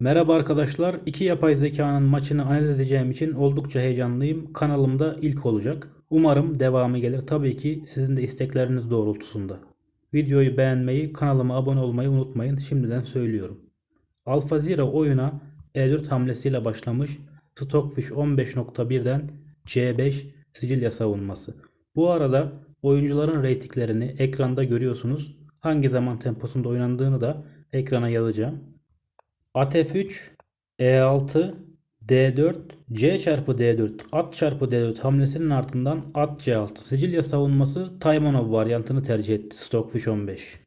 Merhaba arkadaşlar. İki yapay zekanın maçını analiz edeceğim için oldukça heyecanlıyım. Kanalımda ilk olacak. Umarım devamı gelir. Tabii ki sizin de istekleriniz doğrultusunda. Videoyu beğenmeyi, kanalıma abone olmayı unutmayın. Şimdiden söylüyorum. AlphaZero oyuna E4 hamlesiyle başlamış. Stockfish 15.1'den C5 Sicilya savunması. Bu arada oyuncuların reytinglerini ekranda görüyorsunuz. Hangi zaman temposunda oynandığını da ekrana yazacağım. At F3, E6, D4, C çarpı D4, at çarpı D4 hamlesinin ardından at C6. Sicilya savunması Taymanov varyantını tercih etti Stockfish 15.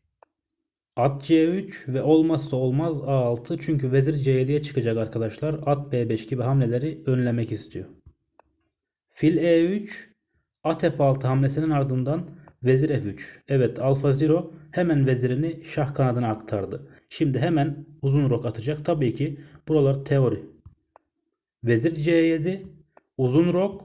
At C3 ve olmazsa olmaz A6 çünkü vezir C7'ye çıkacak arkadaşlar. At B5 gibi hamleleri önlemek istiyor. Fil E3, at F6 hamlesinin ardından vezir F3. Evet Alfa Zero hemen vezirini şah kanadına aktardı. Şimdi hemen uzun rok atacak. Tabii ki buralar teori. Vezir C7, uzun rok,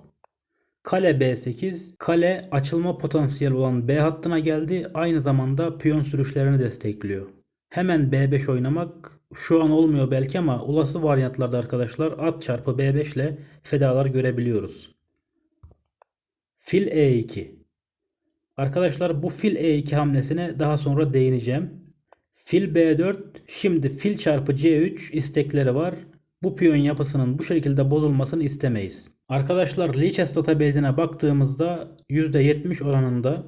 kale B8, kale açılma potansiyeli olan B hattına geldi. Aynı zamanda piyon sürüşlerini destekliyor. Hemen B5 oynamak şu an olmuyor belki ama olası varyantlarda arkadaşlar at çarpı B5 ile fedalar görebiliyoruz. Fil E2. Arkadaşlar bu fil E2 hamlesine daha sonra değineceğim. Fil B4 şimdi fil çarpı C3 istekleri var. Bu piyon yapısının bu şekilde bozulmasını istemeyiz. Arkadaşlar Lichess database'ine baktığımızda %70 oranında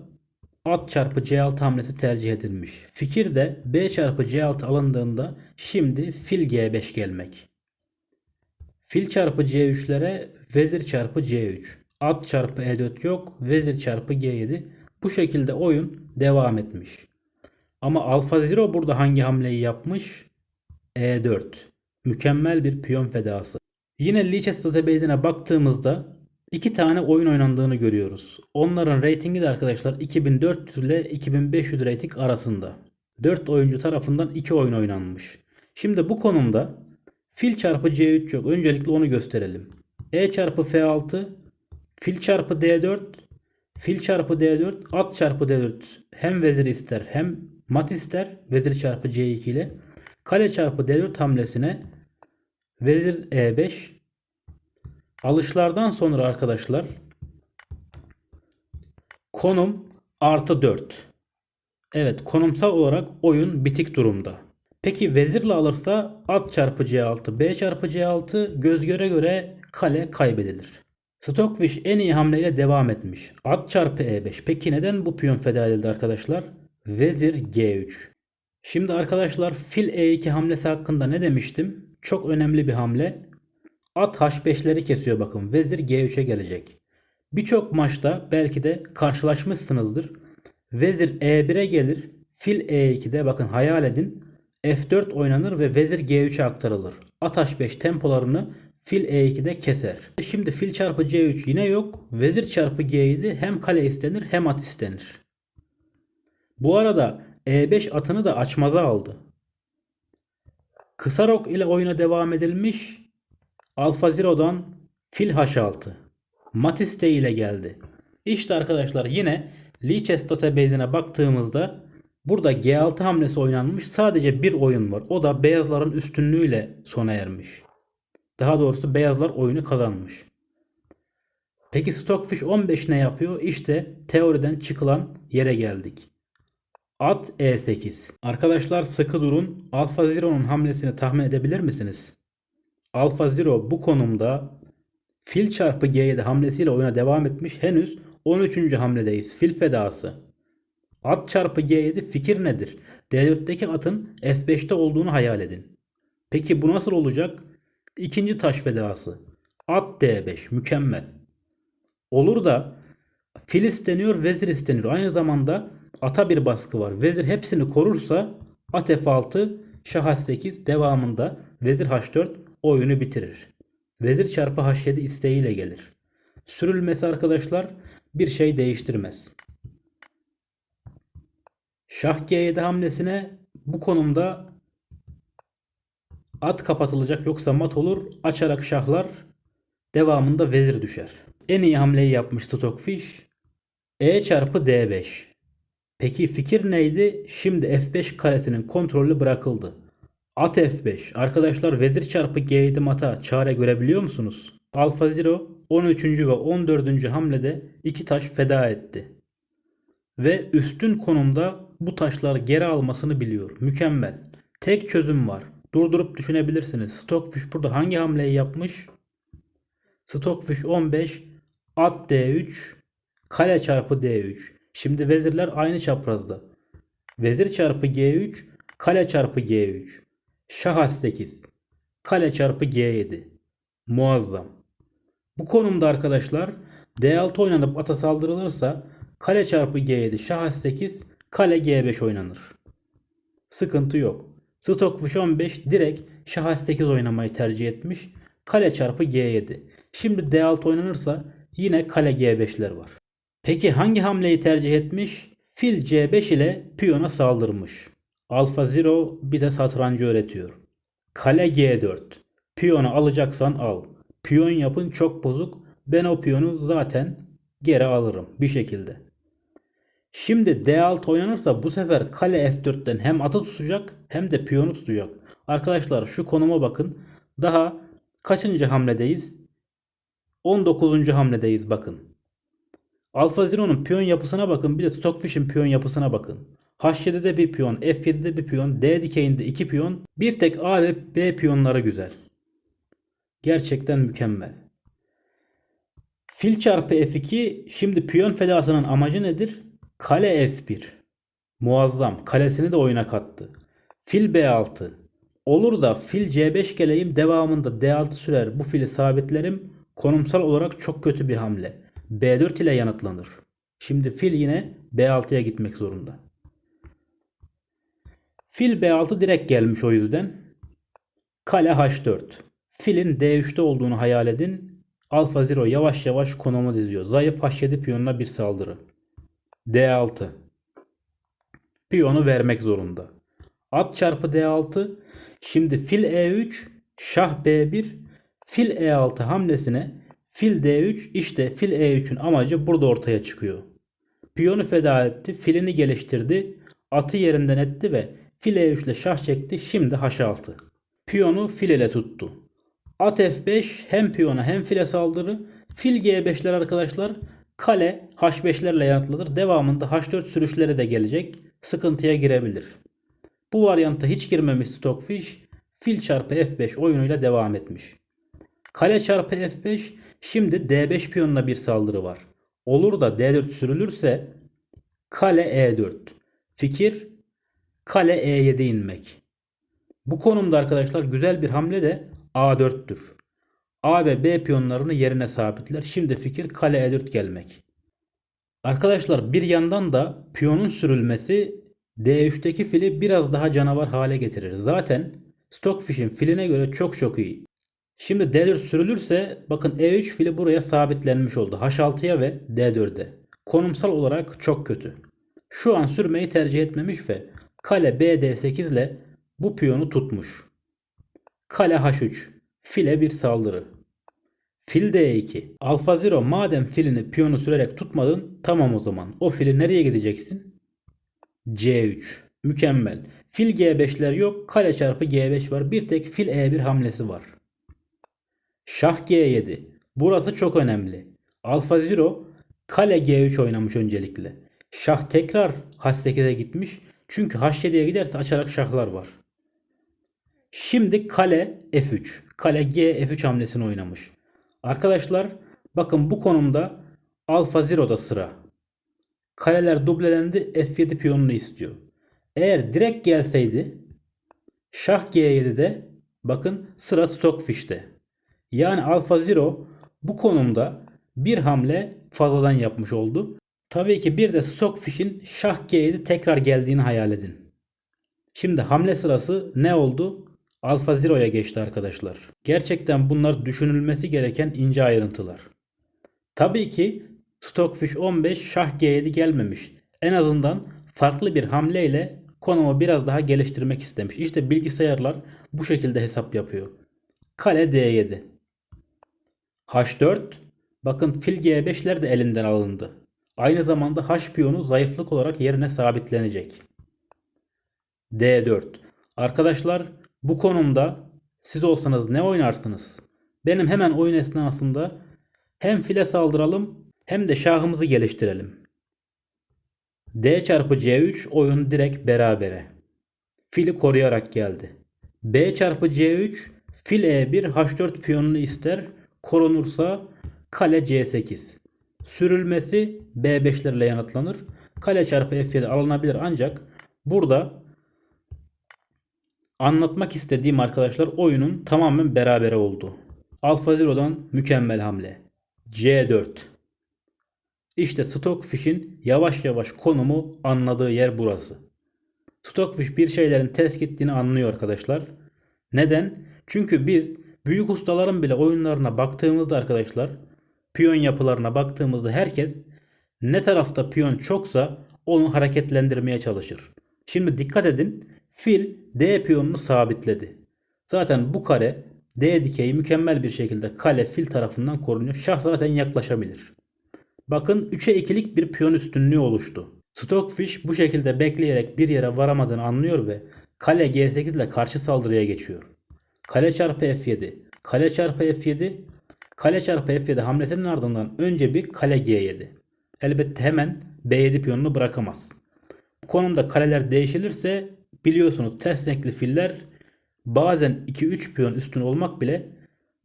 at çarpı C6 hamlesi tercih edilmiş. Fikir de B çarpı C6 alındığında şimdi fil G5 gelmek. Fil çarpı C3'lere vezir çarpı C3. At çarpı E4 yok. Vezir çarpı G7. Bu şekilde oyun devam etmiş. Ama Alfa Zero burada hangi hamleyi yapmış? E4. Mükemmel bir piyon fedası. Yine Lichess database'ine baktığımızda iki tane oyun oynandığını görüyoruz. Onların reytingi de arkadaşlar 2400 ile 2500 reyting arasında. 4 oyuncu tarafından 2 oyun oynanmış. Şimdi bu konumda fil çarpı C3 yok. Öncelikle onu gösterelim. E çarpı F6 fil çarpı D4 fil çarpı D4 at çarpı D4 hem vezir ister hem mat ister vezir çarpı C2 ile kale çarpı D4 hamlesine vezir E5 alışlardan sonra arkadaşlar konum artı 4 evet konumsal olarak oyun bitik durumda peki vezirle alırsa at çarpı C6 B çarpı C6 göz göre göre kale kaybedilir Stockfish en iyi hamleyle devam etmiş. At çarpı E5. Peki neden bu piyon feda edildi arkadaşlar? Vezir G3. Şimdi arkadaşlar fil E2 hamlesi hakkında ne demiştim? Çok önemli bir hamle. At H5'leri kesiyor bakın. Vezir G3'e gelecek. Birçok maçta belki de karşılaşmışsınızdır. Vezir E1'e gelir. Fil E2'de bakın hayal edin. F4 oynanır ve vezir G3'e aktarılır. At H5 tempolarını fil E2'de keser. Şimdi fil çarpı C3 yine yok. Vezir çarpı G7 hem kale istenir hem at istenir. Bu arada E5 atını da açmaza aldı. Kısa rok ile oyuna devam edilmiş. Alfa Zero'dan fil H6. Mat isteğiyle geldi. İşte arkadaşlar yine Lichess database'ine baktığımızda burada G6 hamlesi oynanmış. Sadece bir oyun var. O da beyazların üstünlüğüyle sona ermiş. Daha doğrusu beyazlar oyunu kazanmış. Peki Stockfish 15 ne yapıyor? İşte teoriden çıkılan yere geldik. At E8. Arkadaşlar sıkı durun. Alfa Zero'nun hamlesini tahmin edebilir misiniz? Alfa Zero bu konumda fil çarpı G7 hamlesiyle oyuna devam etmiş. Henüz 13. hamledeyiz. Fil fedası. At çarpı G7 fikir nedir? D4'teki atın F5'te olduğunu hayal edin. Peki bu nasıl olacak? İkinci taş fedası. At D5 mükemmel. Olur da fil isteniyor, vezir isteniyor. Aynı zamanda ata bir baskı var. Vezir hepsini korursa at F6, şah H8 devamında vezir H4 oyunu bitirir. Vezir çarpı H7 isteğiyle gelir. Sürülmesi arkadaşlar bir şey değiştirmez. Şah G7 hamlesine bu konumda At kapatılacak yoksa mat olur. Açarak şahlar devamında vezir düşer. En iyi hamleyi yapmış Stockfish. E çarpı D5. Peki fikir neydi? Şimdi F5 karesinin kontrolü bırakıldı. At F5. Arkadaşlar vezir çarpı G7 mata çare görebiliyor musunuz? Alfa Zero 13. ve 14. hamlede iki taş feda etti. Ve üstün konumda bu taşlar geri almasını biliyor. Mükemmel. Tek çözüm var. Durdurup düşünebilirsiniz. Stockfish burada hangi hamleyi yapmış? Stockfish 15 at D3 kale çarpı D3. Şimdi vezirler aynı çaprazda. Vezir çarpı G3 kale çarpı G3. Şah H8 kale çarpı G7. Muazzam. Bu konumda arkadaşlar D6 oynanıp ata saldırılırsa kale çarpı G7 şah H8 kale G5 oynanır. Sıkıntı yok. Stockfish 15 direkt şah H8 oynamayı tercih etmiş. Kale çarpı G7. Şimdi D6 oynanırsa yine kale G5'ler var. Peki hangi hamleyi tercih etmiş? Fil C5 ile piyona saldırmış. Alfa Zero bize satrancı öğretiyor. Kale G4. Piyonu alacaksan al. Piyon yapın çok bozuk. Ben o piyonu zaten geri alırım bir şekilde. Şimdi D6 oynanırsa bu sefer kale F4'ten hem atı tutacak hem de piyonu tutacak. Arkadaşlar şu konuma bakın. Daha kaçıncı hamledeyiz? 19. hamledeyiz bakın. Alfa Zero'nun piyon yapısına bakın. Bir de Stockfish'in piyon yapısına bakın. H7'de bir piyon, F7'de bir piyon, D dikeyinde iki piyon. Bir tek A ve B piyonları güzel. Gerçekten mükemmel. Fil çarpı F2 şimdi piyon fedasının amacı nedir? Kale F1. Muazzam. Kalesini de oyuna kattı. Fil B6. Olur da fil C5 geleyim devamında D6 sürer bu fili sabitlerim. Konumsal olarak çok kötü bir hamle. B4 ile yanıtlanır. Şimdi fil yine B6'ya gitmek zorunda. Fil B6 direkt gelmiş o yüzden. Kale H4. Filin D3'te olduğunu hayal edin. Alfa Zero yavaş yavaş konumu diziyor. Zayıf H7 piyonuna bir saldırı. D6. Piyonu vermek zorunda. At çarpı D6. Şimdi fil E3, şah B1, fil E6 hamlesine fil D3 işte fil E3'ün amacı burada ortaya çıkıyor. Piyonu feda etti, filini geliştirdi, atı yerinden etti ve fil E3 ile şah çekti. Şimdi H6. Piyonu fil ile tuttu. At F5 hem piyona hem file saldırı. Fil G5'ler arkadaşlar kale H5'lerle yanıtlanır. Devamında H4 sürüşleri de gelecek. Sıkıntıya girebilir. Bu varyanta hiç girmemiş Stockfish fil çarpı F5 oyunuyla devam etmiş. Kale çarpı F5 şimdi D5 piyonuna bir saldırı var. Olur da D4 sürülürse kale E4. Fikir kale E7 inmek. Bu konumda arkadaşlar güzel bir hamle de A4'tür. A ve B piyonlarını yerine sabitler. Şimdi fikir kale E4 gelmek. Arkadaşlar bir yandan da piyonun sürülmesi D3'teki fili biraz daha canavar hale getirir. Zaten Stockfish'in filine göre çok çok iyi. Şimdi D4 sürülürse bakın E3 fili buraya sabitlenmiş oldu. H6'ya ve D4'e. Konumsal olarak çok kötü. Şu an sürmeyi tercih etmemiş ve kale BD8 ile bu piyonu tutmuş. Kale H3. File bir saldırı. Fil D2. Alfa Zero madem filini piyonu sürerek tutmadın tamam o zaman. O fili nereye gideceksin? C3. Mükemmel. Fil G5'ler yok. Kale çarpı G5 var. Bir tek fil E1 hamlesi var. Şah G7. Burası çok önemli. Alfa Zero kale G3 oynamış öncelikle. Şah tekrar H8'e gitmiş. Çünkü H7'ye giderse açarak şahlar var. Şimdi kale F3. Kale G F3 hamlesini oynamış. Arkadaşlar bakın bu konumda Alfa Zero'da sıra. Kaleler dublelendi F7 piyonunu istiyor. Eğer direkt gelseydi Şah G7'de bakın sıra Stockfish'te. Yani Alfa Zero bu konumda bir hamle fazladan yapmış oldu. Tabii ki bir de Stockfish'in Şah G7 tekrar geldiğini hayal edin. Şimdi hamle sırası ne oldu? Alfa Zero'ya geçti arkadaşlar. Gerçekten bunlar düşünülmesi gereken ince ayrıntılar. Tabii ki Stockfish 15 Şah G7 gelmemiş. En azından farklı bir hamleyle konumu biraz daha geliştirmek istemiş. İşte bilgisayarlar bu şekilde hesap yapıyor. Kale D7. H4. Bakın fil G5'ler de elinden alındı. Aynı zamanda H piyonu zayıflık olarak yerine sabitlenecek. D4. Arkadaşlar Bu konumda siz olsanız ne oynarsınız? Benim hemen oyun esnasında hem file saldıralım hem de şahımızı geliştirelim. D çarpı C3 oyun direkt berabere. Fili koruyarak geldi. B çarpı C3 fil E1 H4 piyonunu ister. Korunursa kale C8. Sürülmesi B5'lerle yanıtlanır. Kale çarpı F7 alınabilir ancak burada anlatmak istediğim arkadaşlar oyunun tamamen berabere oldu. Alfa Zero'dan mükemmel hamle. C4. İşte Stockfish'in yavaş yavaş konumu anladığı yer burası. Stockfish bir şeylerin ters gittiğini anlıyor arkadaşlar. Neden? Çünkü biz büyük ustaların bile oyunlarına baktığımızda arkadaşlar piyon yapılarına baktığımızda herkes ne tarafta piyon çoksa onu hareketlendirmeye çalışır. Şimdi dikkat edin. Fil D piyonunu sabitledi. Zaten bu kare D dikeyi mükemmel bir şekilde kale fil tarafından korunuyor. Şah zaten yaklaşabilir. Bakın 3'e 2'lik bir piyon üstünlüğü oluştu. Stockfish bu şekilde bekleyerek bir yere varamadığını anlıyor ve kale G8 ile karşı saldırıya geçiyor. Kale çarpı F7, kale çarpı F7, kale çarpı F7 hamlesinin ardından önce bir kale G7. Elbette hemen B7 piyonunu bırakamaz. Bu konumda kaleler değişilirse biliyorsunuz ters renkli filler bazen 2-3 piyon üstün olmak bile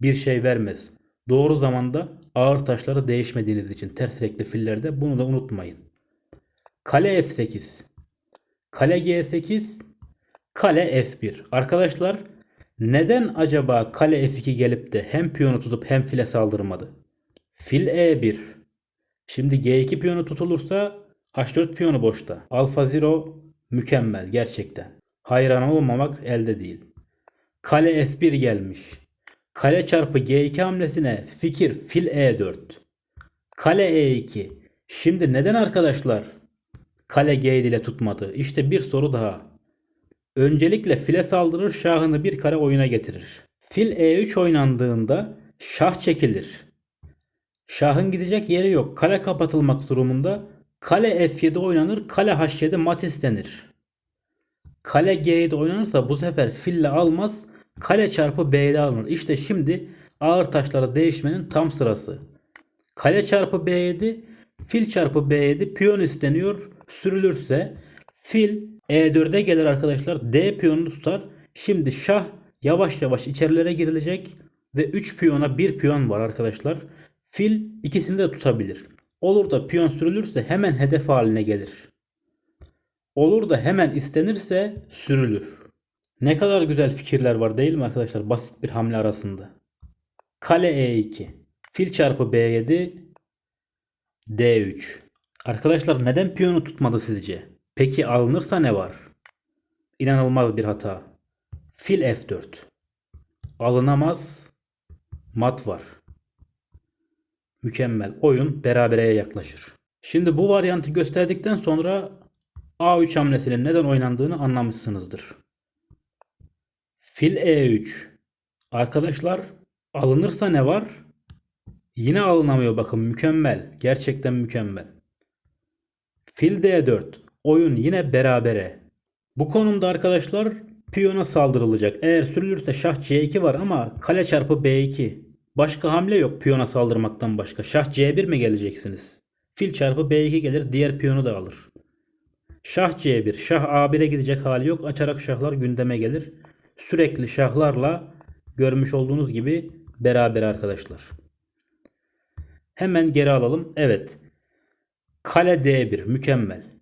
bir şey vermez. Doğru zamanda ağır taşları değişmediğiniz için ters renkli fillerde bunu da unutmayın. Kale F8. Kale G8. Kale F1. Arkadaşlar neden acaba kale F2 gelip de hem piyonu tutup hem file saldırmadı? Fil E1. Şimdi G2 piyonu tutulursa H4 piyonu boşta. Alfa Zero mükemmel gerçekten. Hayran olmamak elde değil. Kale F1 gelmiş. Kale çarpı G2 hamlesine fikir fil E4. Kale E2. Şimdi neden arkadaşlar kale G7 ile tutmadı? İşte bir soru daha. Öncelikle file saldırır şahını bir kare oyuna getirir. Fil E3 oynandığında şah çekilir. Şahın gidecek yeri yok. Kale kapatılmak durumunda kale F7 oynanır. Kale H7 mat istenir. Kale G7 oynanırsa bu sefer fille almaz. Kale çarpı B7 alınır. İşte şimdi ağır taşlara değişmenin tam sırası. Kale çarpı B7, fil çarpı B7 piyon isteniyor. Sürülürse fil E4'e gelir arkadaşlar. D piyonunu tutar. Şimdi şah yavaş yavaş içerilere girilecek ve 3 piyona 1 piyon var arkadaşlar. Fil ikisini de tutabilir. Olur da piyon sürülürse hemen hedef haline gelir. Olur da hemen istenirse sürülür. Ne kadar güzel fikirler var değil mi arkadaşlar basit bir hamle arasında. Kale E2. Fil çarpı B7 D3. Arkadaşlar neden piyonu tutmadı sizce? Peki alınırsa ne var? İnanılmaz bir hata. Fil F4. Alınamaz. Mat var. Mükemmel. Oyun berabereye yaklaşır. Şimdi bu varyantı gösterdikten sonra A3 hamlesinin neden oynandığını anlamışsınızdır. Fil E3. Arkadaşlar alınırsa ne var? Yine alınamıyor bakın mükemmel. Gerçekten mükemmel. Fil D4. Oyun yine berabere. Bu konumda arkadaşlar piyona saldırılacak. Eğer sürülürse şah C2 var ama kale çarpı B2. Başka hamle yok piyona saldırmaktan başka. Şah C1 mi geleceksiniz? Fil çarpı B2 gelir diğer piyonu da alır. Şah C1. Şah A1'e gidecek hali yok. Açarak şahlar gündeme gelir. Sürekli şahlarla görmüş olduğunuz gibi beraber arkadaşlar. Hemen geri alalım. Evet. Kale D1 mükemmel.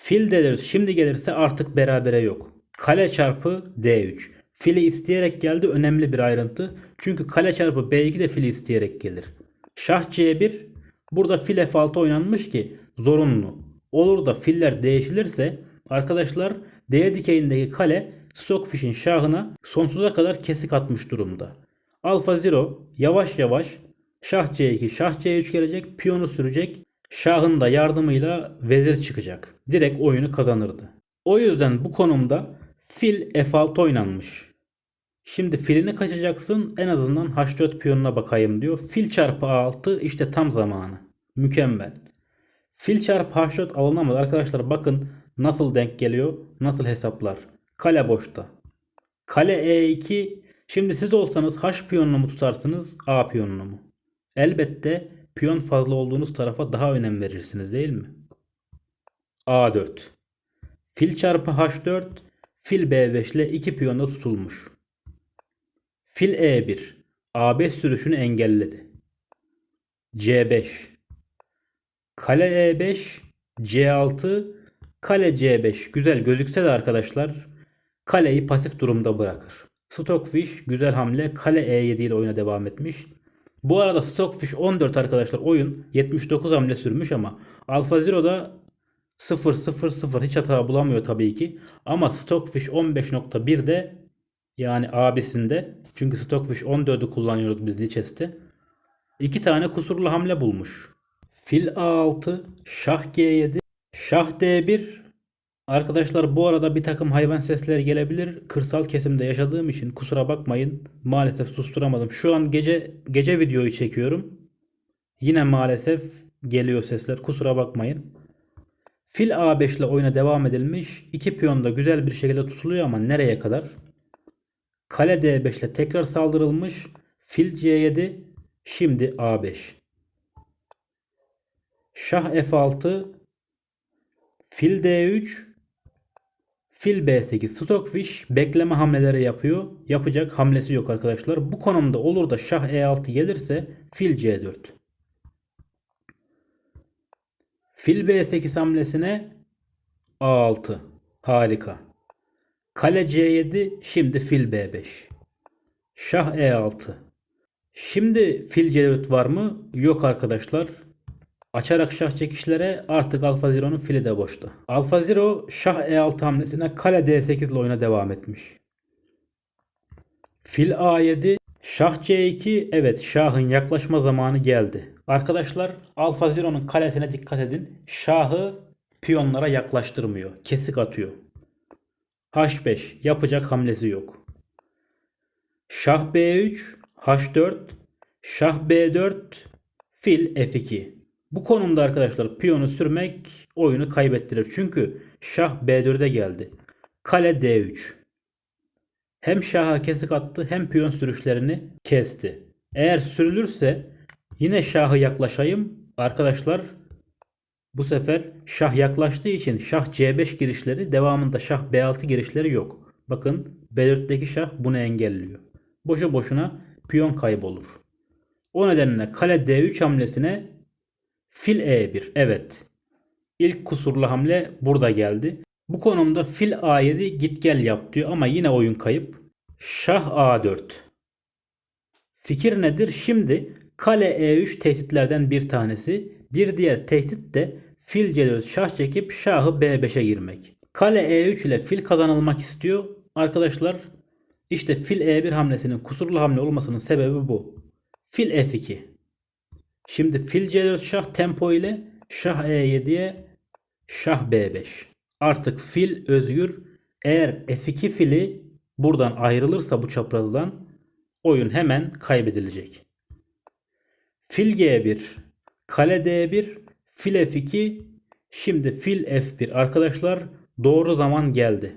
Fil D4 şimdi gelirse artık berabere yok. Kale çarpı D3. Fili isteyerek geldi önemli bir ayrıntı. Çünkü kale çarpı B2 de fili isteyerek gelir. Şah C1 burada fil F6 oynanmış ki zorunlu. Olur da filler değişilirse arkadaşlar D dikeyindeki kale Stockfish'in şahına sonsuza kadar kesik atmış durumda. Alfa Zero yavaş yavaş Şah C2, Şah C3 gelecek, piyonu sürecek. Şahın da yardımıyla vezir çıkacak. Direkt oyunu kazanırdı. O yüzden bu konumda fil F6 oynanmış. Şimdi filini kaçacaksın en azından H4 piyonuna bakayım diyor. Fil çarpı A6 işte tam zamanı. Mükemmel. Fil çarpı H4 alınamadı. Arkadaşlar bakın nasıl denk geliyor, nasıl hesaplar. Kale boşta. Kale E2. Şimdi siz olsanız H piyonunu mu tutarsınız A piyonunu mu? Elbette piyon fazla olduğunuz tarafa daha önem verirsiniz değil mi? A4. Fil çarpı H4. Fil B5 ile 2 piyonda tutulmuş. Fil E1. A5 sürüşünü engelledi. C5. Kale E5. C6. Kale C5. Güzel gözükse de arkadaşlar kaleyi pasif durumda bırakır. Stockfish güzel hamle. Kale E7 ile oyuna devam etmiş. Bu arada Stockfish 14 arkadaşlar oyun 79 hamle sürmüş ama Alpha Zero'da 0 0 0 hiç hata bulamıyor tabii ki. Ama Stockfish 15.1'de yani abisinde çünkü Stockfish 14'ü kullanıyoruz biz Lichess'te. İki tane kusurlu hamle bulmuş. Fil A6, Şah G7, Şah D1. Arkadaşlar bu arada bir takım hayvan sesleri gelebilir. Kırsal kesimde yaşadığım için kusura bakmayın. Maalesef susturamadım. Şu an gece gece videoyu çekiyorum. Yine maalesef geliyor sesler. Kusura bakmayın. Fil A5 ile oyuna devam edilmiş. İki piyon da güzel bir şekilde tutuluyor ama nereye kadar? Kale D5 ile tekrar saldırılmış. Fil C7. Şimdi A5. Şah F6. Fil D3. Fil B8. Stockfish bekleme hamleleri yapıyor. Yapacak hamlesi yok arkadaşlar. Bu konumda olur da Şah E6 gelirse Fil C4. Fil B8 hamlesine A6. Harika. Kale C7 şimdi fil B5. Şah E6. Şimdi fil C4 var mı? Yok arkadaşlar. Açarak şah çekişlere artık Alfa Zero'nun fili de boşta. Alfa Zero şah E6 hamlesine kale D8 ile oyuna devam etmiş. Fil A7 Şah C2 evet şahın yaklaşma zamanı geldi. Arkadaşlar Alfa Zero'nun kalesine dikkat edin. Şahı piyonlara yaklaştırmıyor. Kesik atıyor. H5 yapacak hamlesi yok. Şah B3 H4 Şah B4 Fil F2 bu konumda arkadaşlar piyonu sürmek oyunu kaybettirir. Çünkü şah B4'e geldi. Kale D3. Hem şaha kesik attı hem piyon sürüşlerini kesti. Eğer sürülürse yine şahı yaklaşayım. Arkadaşlar bu sefer şah yaklaştığı için şah C5 girişleri devamında şah B6 girişleri yok. Bakın B4'teki şah bunu engelliyor. Boşu boşuna piyon kaybolur. O nedenle kale D3 hamlesine Fil E1. Evet. İlk kusurlu hamle burada geldi. Bu konumda fil A7 git gel yap diyor ama yine oyun kayıp. Şah A4. Fikir nedir? Şimdi kale E3 tehditlerden bir tanesi. Bir diğer tehdit de fil C4 şah çekip şahı B5'e girmek. Kale E3 ile fil kazanılmak istiyor. Arkadaşlar işte fil E1 hamlesinin kusurlu hamle olmasının sebebi bu. Fil F2. Şimdi fil C4 şah tempo ile şah E7'ye şah B5. Artık fil özgür. Eğer F2 fili buradan ayrılırsa bu çaprazdan oyun hemen kaybedilecek. Fil G1, kale D1, fil F2, şimdi fil F1. Arkadaşlar doğru zaman geldi.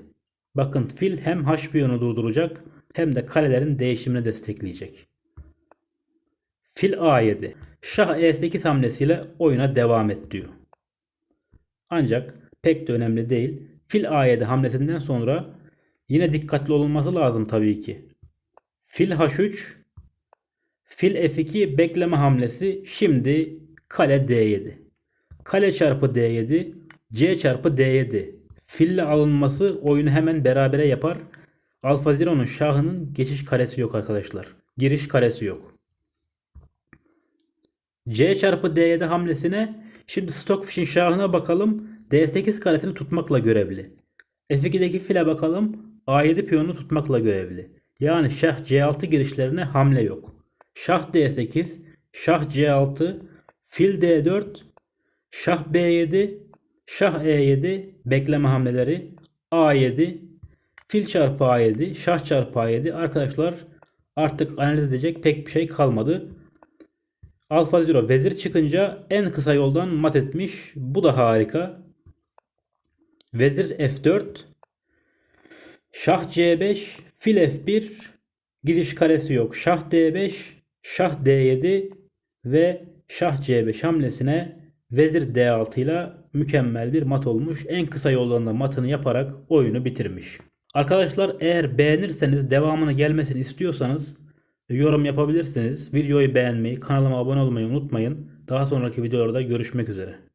Bakın fil hem H piyonu durduracak hem de kalelerin değişimini destekleyecek. Fil A7. Şah E8 hamlesiyle oyuna devam et diyor. Ancak pek de önemli değil. Fil A7 hamlesinden sonra yine dikkatli olunması lazım tabii ki. Fil H3 Fil F2 bekleme hamlesi şimdi kale D7. Kale çarpı D7 C çarpı D7. Fille alınması oyunu hemen berabere yapar. Alfa Zero'nun şahının geçiş karesi yok arkadaşlar. Giriş karesi yok. C çarpı D7 hamlesine şimdi Stockfish'in şahına bakalım. D8 karesini tutmakla görevli. F2'deki file bakalım. A7 piyonunu tutmakla görevli. Yani şah C6 girişlerine hamle yok. Şah D8, şah C6, fil D4, şah B7, şah E7 bekleme hamleleri A7, fil çarpı A7, şah çarpı A7 arkadaşlar artık analiz edecek pek bir şey kalmadı. Alfa Zero vezir çıkınca en kısa yoldan mat etmiş. Bu da harika. Vezir F4. Şah C5. Fil F1, gidiş karesi yok. Şah D5, Şah D7 ve Şah C5 hamlesine Vezir D6 ile mükemmel bir mat olmuş. En kısa yollarında matını yaparak oyunu bitirmiş. Arkadaşlar eğer beğenirseniz devamını gelmesini istiyorsanız yorum yapabilirsiniz. Videoyu beğenmeyi, kanalıma abone olmayı unutmayın. Daha sonraki videolarda görüşmek üzere.